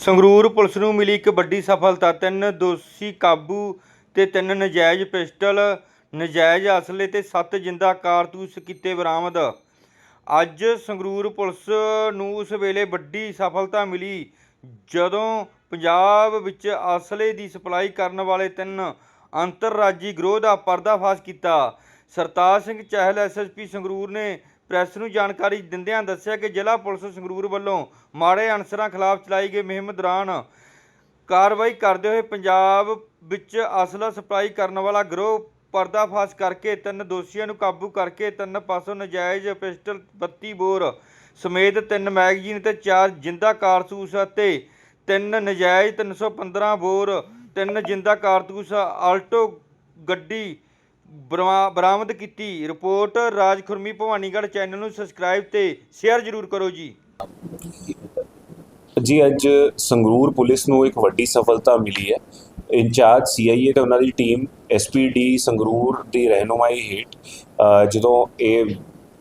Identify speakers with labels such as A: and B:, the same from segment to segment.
A: Sangrur police ਨੂੰ ਮਿਲੀ ਇੱਕ ਵੱਡੀ ਸਫਲਤਾ, ਤਿੰਨ ਦੋਸ਼ੀ ਕਾਬੂ ਤੇ ਤਿੰਨ ਨਜਾਇਜ਼ ਪਿਸਟਲ, ਨਜਾਇਜ਼ ਅਸਲੇ ਤੇ ਸੱਤ ਜਿੰਦਾ ਕਾਰਤੂਸ ਕੀਤੇ ਬਰਾਮਦ। ਅੱਜ ਸੰਗਰੂਰ ਪੁਲਿਸ ਨੂੰ ਉਸ ਵੇਲੇ ਵੱਡੀ ਸਫਲਤਾ ਮਿਲੀ ਜਦੋਂ ਪੰਜਾਬ ਵਿੱਚ ਅਸਲੇ ਦੀ ਸਪਲਾਈ ਕਰਨ ਵਾਲੇ ਤਿੰਨ ਅੰਤਰਰਾਜੀ ਗਰੋਹ ਦਾ ਪਰਦਾਫਾਸ਼ ਕੀਤਾ। ਸਰਤਾਜ ਸਿੰਘ ਚਹਿਲ ਐਸਐਸਪੀ ਸੰਗਰੂਰ ਨੇ ਪ੍ਰੈਸ ਨੂੰ ਜਾਣਕਾਰੀ ਦਿੰਦਿਆਂ ਦੱਸਿਆ ਕਿ ਜ਼ਿਲ੍ਹਾ ਪੁਲਿਸ ਸੰਗਰੂਰ ਵੱਲੋਂ ਮਾੜੇ ਅਨਸਰਾਂ ਖਿਲਾਫ ਚਲਾਈ ਗਈ ਮੁਹਿੰਮ ਦੌਰਾਨ ਕਾਰਵਾਈ ਕਰਦੇ ਹੋਏ ਪੰਜਾਬ ਵਿੱਚ ਅਸਲਾ ਸਪਲਾਈ ਕਰਨ ਵਾਲਾ ਗਰੋਹ ਪਰਦਾਫਾਸ਼ ਕਰਕੇ ਤਿੰਨ ਦੋਸ਼ੀਆਂ ਨੂੰ ਕਾਬੂ ਕਰਕੇ ਤਿੰਨ ਪਾਸੋਂ ਨਜਾਇਜ਼ ਪਿਸਟਲ 32 ਬੋਰ ਸਮੇਤ ਤਿੰਨ ਮੈਗਜ਼ੀਨ ਤੇ ਚਾਰ ਜਿੰਦਾ ਕਾਰਤੂਸ ਅਤੇ ਤਿੰਨ ਨਜਾਇਜ਼ 315 ਬੋਰ, ਤਿੰਨ ਜਿੰਦਾ ਕਾਰਤੂਸ ਆਲਟੋ ਗੱਡੀ ਬਰਾ- ਬਰਾਮਦ ਕੀਤੀ। ਰਿਪੋਰਟ ਰਾਜ ਖੁਰਮੀ ਭਵਾਨੀਗੜ੍ਹ ਚੈਨਲ ਨੂੰ ਸਬਸਕ੍ਰਾਈਬ ਤੇ ਸ਼ੇਅਰ ਜ਼ਰੂਰ ਕਰੋ ਜੀ।
B: ਜੀ ਅੱਜ ਸੰਗਰੂਰ ਪੁਲਿਸ ਨੂੰ ਇੱਕ ਵੱਡੀ ਸਫਲਤਾ ਮਿਲੀ ਹੈ। ਇੰਚਾਰਜ ਸੀਆਈਏ ਤੇ ਉਹਨਾਂ ਦੀ ਟੀਮ ਐਸਪੀਡੀ ਸੰਗਰੂਰ ਦੀ ਰਹਿਨੁਮਾਈ ਹੇਠ ਅ, ਜਦੋਂ ਇਹ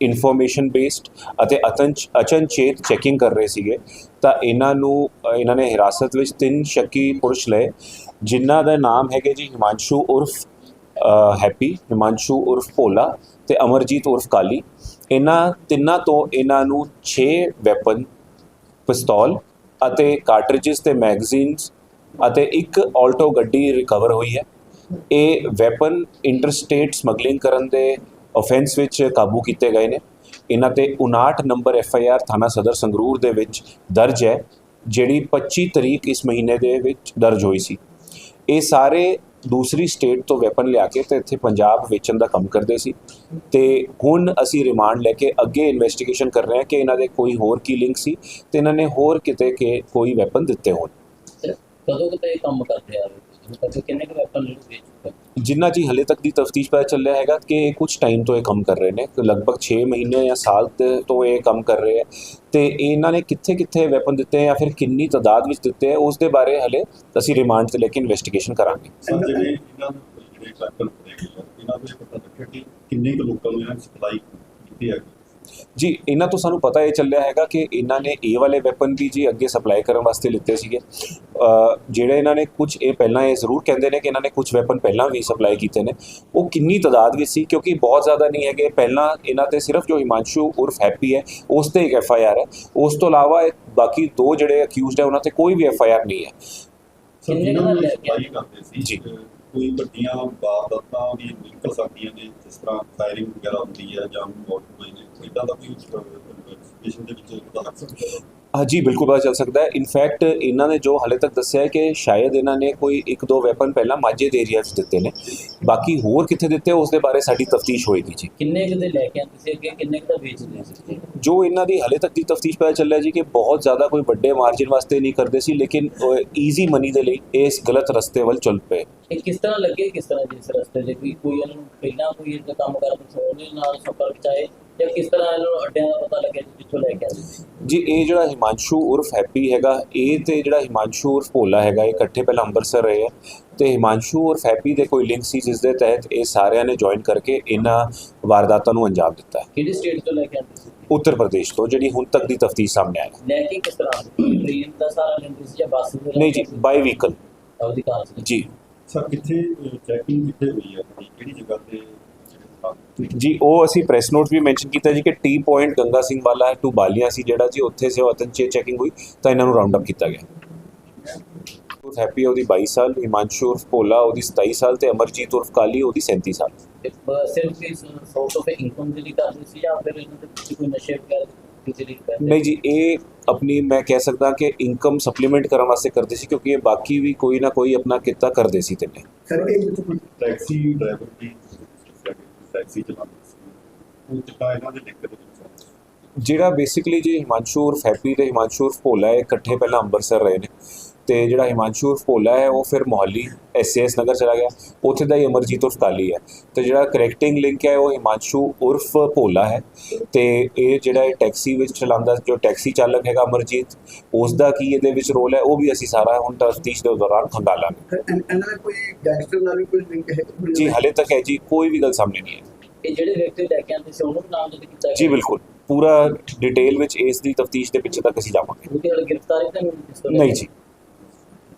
B: ਇਨਫੋਰਮੇਸ਼ਨ ਬੇਸਡ ਅਤੇ ਅਤੰਚ ਅਚਨਚੇਤ ਚੈਕਿੰਗ ਕਰ ਰਹੇ ਸੀਗੇ ਤਾਂ ਇਹਨਾਂ ਨੂੰ ਅ, ਇਹਨਾਂ ਨੇ ਹਿਰਾਸਤ ਵਿੱਚ ਤਿੰਨ ਸ਼ੱਕੀ ਪੁਰਸ਼ ਲਏ ਜਿਨ੍ਹਾਂ ਦਾ ਨਾਮ ਹੈਗੇ ਜੀ ਹਿਮਾਂਸ਼ੂ ਉਰਫ ਹੈਪੀ, ਹਿਮਾਂਸ਼ੂ ਉਰਫ ਭੋਲਾ ਤੇ ਅਮਰਜੀਤ ਉਰਫ ਕਾਲੀ। ਇਹਨਾਂ ਤਿੰਨਾਂ ਤੋਂ ਇਹਨਾਂ ਨੂੰ 6 ਵੈਪਨ ਪਿਸਤੌਲ ਅਤੇ ਕਾਰਟ੍ਰਿਜਸ ਤੇ ਮੈਗਜ਼ੀਨਸ ਅਤੇ ਇੱਕ ਆਲਟੋ ਗੱਡੀ ਰਿਕਵਰ ਹੋਈ ਹੈ। ਇਹ ਵੈਪਨ ਇੰਟਰਸਟੇਟ ਸਮਗਲਿੰਗ ਕਰਨ ਦੇ ਆਫੈਂਸ ਵਿੱਚ ਕਾਬੂ ਕੀਤੇ ਗਏ ਨੇ। ਇਹਨਾਂ ਤੇ 59 ਨੰਬਰ ਐਫ ਆਈ ਆਰ ਥਾਣਾ ਸਦਰ ਸੰਗਰੂਰ ਦੇ ਵਿੱਚ ਦਰਜ ਹੈ, ਜਿਹੜੀ 25 ਤਰੀਕ ਇਸ ਮਹੀਨੇ ਦੇ ਵਿੱਚ ਦਰਜ ਹੋਈ ਸੀ। ਇਹ ਸਾਰੇ ਦੂਸਰੀ ਸਟੇਟ ਤੋਂ ਵੈਪਨ ਲਿਆ ਕੇ ਤੇ ਇੱਥੇ ਪੰਜਾਬ ਵੇਚਣ ਦਾ ਕੰਮ ਕਰਦੇ ਸੀ। ਤੇ ਹੁਣ ਅਸੀਂ ਰਿਮਾਂਡ ਲੈ ਕੇ ਅੱਗੇ ਇਨਵੈਸਟੀਗੇਸ਼ਨ ਕਰ ਰਹੇ ਹਾਂ ਕਿ ਇਹਨਾਂ ਦੇ ਕੋਈ ਹੋਰ ਕੀ ਲਿੰਕ ਸੀ ਤੇ ਇਹਨਾਂ ਨੇ ਹੋਰ ਕਿਤੇ ਕਿ ਕੋਈ ਵੈਪਨ ਦਿੱਤੇ ਹੋਣ।
C: ਕਦੋਂ ਕਿਤੇ ਕੰਮ ਕਰਦੇ ਆ ਰਹੇ? ਕਦੋਂ ਕਿੰਨੇ ਕੁ ਵੈਪਨ ਨੂੰ ਵੇਚ ਚੁੱਕੇ
B: ਜਿੰਨਾ ਜੀ ਹਲੇ ਤੱਕ ਦੀ ਤਫਤੀਸ਼ ਪਤਾ ਚੱਲਿਆ ਹੈਗਾ ਕਿ ਕੁਝ ਟਾਈਮ ਤੋਂ ਇਹ ਕੰਮ ਕਰ ਰਹੇ ਨੇ ਲਗਭਗ 6 ਮਹੀਨੇ ਜਾਂ ਸਾਲ ਤੇ- ਇਹ ਕੰਮ ਕਰ ਰਹੇ ਹੈ ਤੇ ਇਹਨਾਂ ਨੇ ਕਿੱਥੇ ਕਿੱਥੇ ਵੈਪਨ ਦਿੱਤੇ ਹੈ ਜਾਂ ਫਿਰ ਕਿੰਨੀ ਤਾਦਾਦ ਵਿੱਚ ਦਿੱਤੇ ਹੈ ਉਸ ਦੇ ਬਾਰੇ ਹਲੇ ਅਸੀਂ ਰਿਮਾਂਡ ਤੇ ਲੈ ਕੇ ਇਨਵੈਸਟੀਗੇਸ਼ਨ ਕਰਾਂਗੇ।
D: ਜਿਹੜੇ ਇਹਨਾਂ ਨੂੰ ਜਿਹੜੇ ਵੈਪਨ ਇਹਨਾਂ ਇਹ ਪਤਾ ਲੱਗਿਆ ਕਿ ਕਿੰਨੇ ਕੁ ਲੋਕਾਂ ਨੂੰ ਇਹਨਾਂ ਨੇ ਸਪਲਾਈ ਕੀਤੀ ਹੈ
B: ਜੀ ਇਹਨਾਂ ਤੋਂ ਸਾਨੂੰ ਪਤਾ ਇਹ ਚੱਲਿਆ ਹੈਗਾ ਕਿ ਇਹਨਾਂ ਨੇ ਇਹ ਵਾਲੇ ਵੈਪਨ ਵੀ ਜੀ ਅੱਗੇ ਸਪਲਾਈ ਕਰਨ ਵਾਸਤੇ ਲਿੱਤੇ ਸੀਗੇ। ਜਿਹੜੇ ਇਹਨਾਂ ਨੇ ਕੁਝ ਇਹ ਪਹਿਲਾਂ ਇਹ ਜ਼ਰੂਰ ਕਹਿੰਦੇ ਨੇ ਕਿ ਇਹਨਾਂ ਨੇ ਕੁਝ ਵੈਪਨ ਪਹਿਲਾਂ ਵੀ ਸਪਲਾਈ ਕੀਤੇ ਨੇ। ਉਹ ਕਿੰਨੀ ਤਾਦਾਦ ਵਿੱਚ ਸੀ ਕਿਉਂਕਿ ਬਹੁਤ ਜ਼ਿਆਦਾ ਨਹੀਂ ਹੈਗੇ। ਪਹਿਲਾਂ ਇਹਨਾਂ ਤੇ ਸਿਰਫ ਜੋ ਹਿਮਾਂਸ਼ੂ ਉਰਫ ਹੈਪੀ ਹੈ ਉਸ ਤੇ ਇੱਕ ਐਫ ਆਈ ਆਰ ਹੈ। ਉਸ ਤੋਂ ਇਲਾਵਾ ਬਾਕੀ ਦੋ ਜਿਹੜੇ ਅਕਿਊਜ਼ਡ ਹੈ ਉਹਨਾਂ ਤੇ ਕੋਈ ਵੀ ਐਫ ਆਈ ਆਰ ਨਹੀਂ ਹੈ।
D: ਸਰ
C: ਕਿੰਨੇ
D: ਜਿਹਨਾਂ
C: ਕੁ
D: ਨੂੰ
C: ਲੈ ਕੇ
D: ਸਪਲਾਈ ਕਰਦੇ ਸੀ
B: ਜੀ।
D: ਅਹ, ਕੋਈ ਵੱਡੀਆਂ ਵਾਰਦਾਤਾਂ ਵੀ ਨਿਕਲ ਸਕਦੀਆਂ ਨੇ ਜਿਸ ਤਰ੍ਹਾਂ ਫਾਇਰਿੰਗ ਵਗੈਰਾ ਹੁੰਦੀ ਹੈ ਜਾਂ ਮੌਤ ਹੋਈ ਨੇ। ਇਦਾਂ ਦਾ ਕੋਈ ਇਨਵੈਸਟੀਗੇਸ਼ਨ ਦੇ ਵਿੱਚ ਪਤਾ ਲੱਗ ਸਕਦਾ? ਹੈ
B: ਹਾਂ ਜੀ ਬਿਲਕੁਲ ਪਤਾ ਚੱਲ ਸਕਦਾ ਹੈ। ਇਨਫੈਕਟ ਇਹਨਾਂ ਨੇ ਜੋ ਹਾਲੇ ਤੱਕ ਦੱਸਿਆ ਹੈ ਕਿ ਸ਼ਾਇਦ ਇਹਨਾਂ ਨੇ ਕੋਈ ਇੱਕ ਦੋ ਵੈਪਨ ਪਹਿਲਾਂ ਮਾਝੇ ਦੇ ਏਰੀਆ 'ਚ ਦਿੱਤੇ ਨੇ। ਬਾਕੀ ਹੋਰ ਕਿੱਥੇ ਦਿੱਤੇ ਉਸ ਦੇ ਬਾਰੇ ਸਾਡੀ ਤਫਤੀਸ਼ ਹੋਏਗੀ ਜੀ।
C: ਕਿੰਨੇ ਕਿਤੇ ਲੈ ਕੇ ਆਉਂਦੇ ਸੀ ਅੱਗੇ? ਕਿੰਨੇ ਕੁ ਦਾ ਵੇਚਦੇ ਸੀ
B: ਜੋ ਇਹਨਾਂ ਦੀ ਹਲੇ ਤੱਕ ਦੀ ਤਫਤੀਸ਼ ਪਤਾ ਚੱਲਿਆ ਜੀ ਕਿ ਬਹੁਤ ਜ਼ਿਆਦਾ ਕੋਈ ਵੱਡੇ ਮਾਰਜਿਨ ਵਾਸਤੇ ਨਹੀਂ ਕਰਦੇ ਸੀ ਲੇਕਿਨ ਈਜ਼ੀ ਮਨੀ ਦੇ ਲਈ ਇਸ ਗਲਤ ਰਸਤੇ ਵੱਲ ਚੱਲ ਪਏ।
C: ਕਿਸ ਤਰ੍ਹਾਂ ਲੱਗੇ? ਕਿਸ ਤਰ੍ਹਾਂ ਜਿਸ ਰਸਤੇ ਦੇ? ਕੋਈ ਕੋਈ ਇਹਨਾਂ ਨੂੰ ਪਹਿਲਾਂ ਕੋਈ ਇਹਦਾ ਕੰਮ ਕਰਨ ਤੋਂ ਉਹਦੇ ਨਾਲ ਸੰਪਰਕ ਚ ਆਏ? ਜਾਂ ਕਿਸ ਤਰ੍ਹਾਂ ਇਹਨਾਂ ਨੂੰ ਅੱਡਿਆਂ ਦਾ ਪਤਾ ਲੱਗਿਆ ਜੀ ਜਿੱਥੋਂ ਲੈ ਕੇ ਆਉਂਦੇ ਸੀ
B: ਜੀ ਇਹ ਜਿਹੜਾ ਹਿਮਾਂਸ਼ੂ ਉਰਫ ਹੈਪੀ ਹੈਗਾ ਇਹ ਤੇ ਜਿਹੜਾ ਹਿਮਾਂਸ਼ੂ ਉਰਫ ਭੋਲਾ ਹੈਗਾ ਇਹ ਇਕੱਠੇ ਪਹਿਲਾਂ ਅੰਮ੍ਰਿਤਸਰ ਰਹੇ ਹੈ ਤੇ ਹਿਮਾਂਸ਼ੂ ਉਰਫ ਹੈਪੀ ਦੇ ਕੋਈ ਲਿੰਕ ਸੀ ਜਿਸ ਦੇ ਤਹਿਤ ਇਹ ਸਾਰਿਆਂ ਨੇ ਜੁਆਇਨ ਕਰਕੇ ਇਹਨਾਂ ਵਾਰਦਾਤਾਂ ਨੂੰ ਅੰਜਾਮ ਦਿੱਤਾ ਹੈ।
C: ਕਿਹੜੀ ਸਟੇਟ ਤੋਂ ਲੈ ਕੇ ਆਉਂਦੇ ਸੀ?
B: ਉੱਤਰ ਪ੍ਰਦੇਸ਼ ਤੋਂ ਜਿਹੜੀ ਹੁਣ ਤੱਕ ਦੀ ਤਫਤੀਸ਼ ਸਾਹਮਣੇ ਆਈ। ਹੈ
C: ਲੈ ਕੇ ਕਿਸ ਤਰ੍ਹਾਂ? ਟ੍ਰੇਨ ਦਾ ਸਾਰਾ ਲੈਂਦੇ ਸੀ ਜਾਂ ਬੱਸ ਦੇ
B: ਨਹੀਂ ਜੀ ਬਾਈ ਵਹੀਕਲ
C: ਉਹਦੀ ਕਾਰ ਸੀ।
B: ਜੀ।
D: ਸਰ ਕਿੱਥੇ ਚੈਕਿੰਗ ਕਿੱਥੇ ਹੋਈ ਹੈ? ਤੁਹਾਡੀ? ਕਿਹੜੀ ਜਗ੍ਹਾ ਤੇ
B: ਜੀ ਉਹ ਅਸੀਂ ਪ੍ਰੈਸ ਨੋਟ ਵੀ ਮੈਂਸ਼ਨ ਕੀਤਾ ਜੀ ਕਿ ਟੀ ਪੁਆਇੰਟ ਗੰਗਾ ਸਿੰਘ ਵਾਲਾ ਟੂ ਬਾਲੀਆਂ ਸੀ ਜਿਹੜਾ ਜੀ ਉੱਥੇ ਸੇ ਅਤਨਚੇ ਚੈਕਿੰਗ ਹੋਈ ਤਾਂ ਇਹਨਾਂ ਨੂੰ ਰਾਉਂਡ ਅਪ ਕੀਤਾ ਗਿਆ। ਉਰਫ ਹੈਪੀ ਉਹਦੀ 22 ਸਾਲ ਹਿਮਾਂਸ਼ੂ ਉਰਫ ਭੋਲਾ ਉਹਦੀ 27 ਸਾਲ ਤੇ ਅਮਰਜੀਤ ਉਰਫ ਕਾਲੀ ਉਹਦੀ 37 ਸਾਲ।
C: ਤੇ ਸਿਰਫ ਇਸ ਸੋਰਸ ਆਫ ਇਨਕਮ ਦੇ ਲਈ ਕਰਦੇ ਸੀ ਜਾਂ ਫਿਰ ਇਹਨਾਂ ਦੇ ਪਿੱਛੇ ਕੋਈ ਨਸ਼ੇ ਵਗੈਰਾ ਕਿਸੇ ਲਈ ਕਰਦੇ
B: ਨਹੀਂ ਜੀ ਇਹ ਆਪਣੀ ਮੈਂ ਕਹਿ ਸਕਦਾ ਕਿ ਇਨਕਮ ਸਪਲੀਮੈਂਟ ਕਰਨ ਵਾਸਤੇ ਕਰਦੇ ਸੀ ਕਿਉਂਕਿ ਇਹ ਬਾਕੀ ਵੀ ਕੋਈ ਨਾ ਕੋਈ ਆਪਣਾ ਕਿੱਤਾ ਕਰਦੇ ਸੀ ਤਿੰਨੇ।
D: ਸਰ ਇਹ ਟੈਕਸੀ ਡਰਾਈਵਰ ਦੀ ਟੈਕਸੀ ਚਲਾਉਂਦਾ ਸੀ। ਉਹ ਚਿੱਟਾ ਇਹਨਾਂ ਦੇ ਲਿੰਕ ਵਿੱਚ
B: ਜਿਹੜਾ ਬੇਸਿਕਲੀ ਜੀ ਹਿਮਾਂਸ਼ੂ ਉਰਫ ਹੈਪੀ ਤੇ ਹਿਮਾਂਸ਼ੂ ਉਰਫ ਭੋਲਾ, ਇਹ ਇਕੱਠੇ ਪਹਿਲਾਂ ਅੰਮ੍ਰਿਤਸਰ ਰਹੇ ਨੇ। ਤੇ ਜਿਹੜਾ ਹਿਮਾਂਸ਼ੂ ਉਰਫ ਭੋਲਾ ਹੈ ਉਹ ਫਿਰ ਮੋਹਾਲੀ ਐਸਐਸ ਨਗਰ ਚਲਾ ਗਿਆ। ਉੱਥੇ ਦਾ ਹੀ ਅਮਰਜੀਤ ਉਰਫ ਕਾਲੀ ਹੈ। ਤੇ ਜਿਹੜਾ ਕਰੈਕਟਿੰਗ ਲਿੰਕ ਹੈ ਉਹ ਹਿਮਾਂਸ਼ੂ ਉਰਫ ਭੋਲਾ ਹੈ। ਤੇ ਇਹ ਜਿਹੜਾ ਇਹ ਟੈਕਸੀ ਵਿੱਚ ਚਲਾਉਂਦਾ ਜੋ ਟੈਕਸੀ ਚਾਲਕ ਹੈਗਾ ਅਮਰਜੀਤ ਉਸ ਦਾ ਕੀ ਇਹਦੇ ਵਿੱਚ ਰੋਲ ਹੈ ਉਹ ਵੀ ਅਸੀਂ ਸਾਰਾ ਹੁਣ ਤਫਤੀਸ਼ ਦੇ ਦੌਰਾਨ ਖੰਗਾਲਾਂਗੇ
E: ਇਹਨਾਂ ਦਾ ਕੋਈ ਗੈਂਗਸਟਰ ਨਾਲ ਵੀ ਕੋਈ ਲਿੰਕ ਹੈ?
B: ਜੀ ਹਲੇ ਤੱਕ ਹੈ ਜੀ ਕੋਈ ਵੀ ਗੱਲ ਸਾਹਮਣੇ ਨਹੀਂ ਹੈ
C: ਇਹ ਜਿਹੜੇ ਵਿਅਕਤੀ ਲੈ ਕੇ ਆਉਂਦੇ ਸੀ ਉਹਨੂੰ ਵੀ ਨਾਮ ਦੇ ਕੀਤਾ ਗਿਆ?
B: ਜੀ ਬਿਲਕੁਲ। ਪੂਰਾ ਡਿਟੇਲ ਵਿੱਚ ਇਸ ਦੀ ਤਫਤੀਸ਼ ਦੇ ਪਿੱਛੇ ਤੱਕ ਅਸੀਂ ਜਾਵਾਂਗੇ।
C: ਉਹਦੀ ਹਾਲੇ ਗ੍ਰਿਫਤਾਰੀ ਤਾਂ ਨਹੀਂ
B: ਜੀ।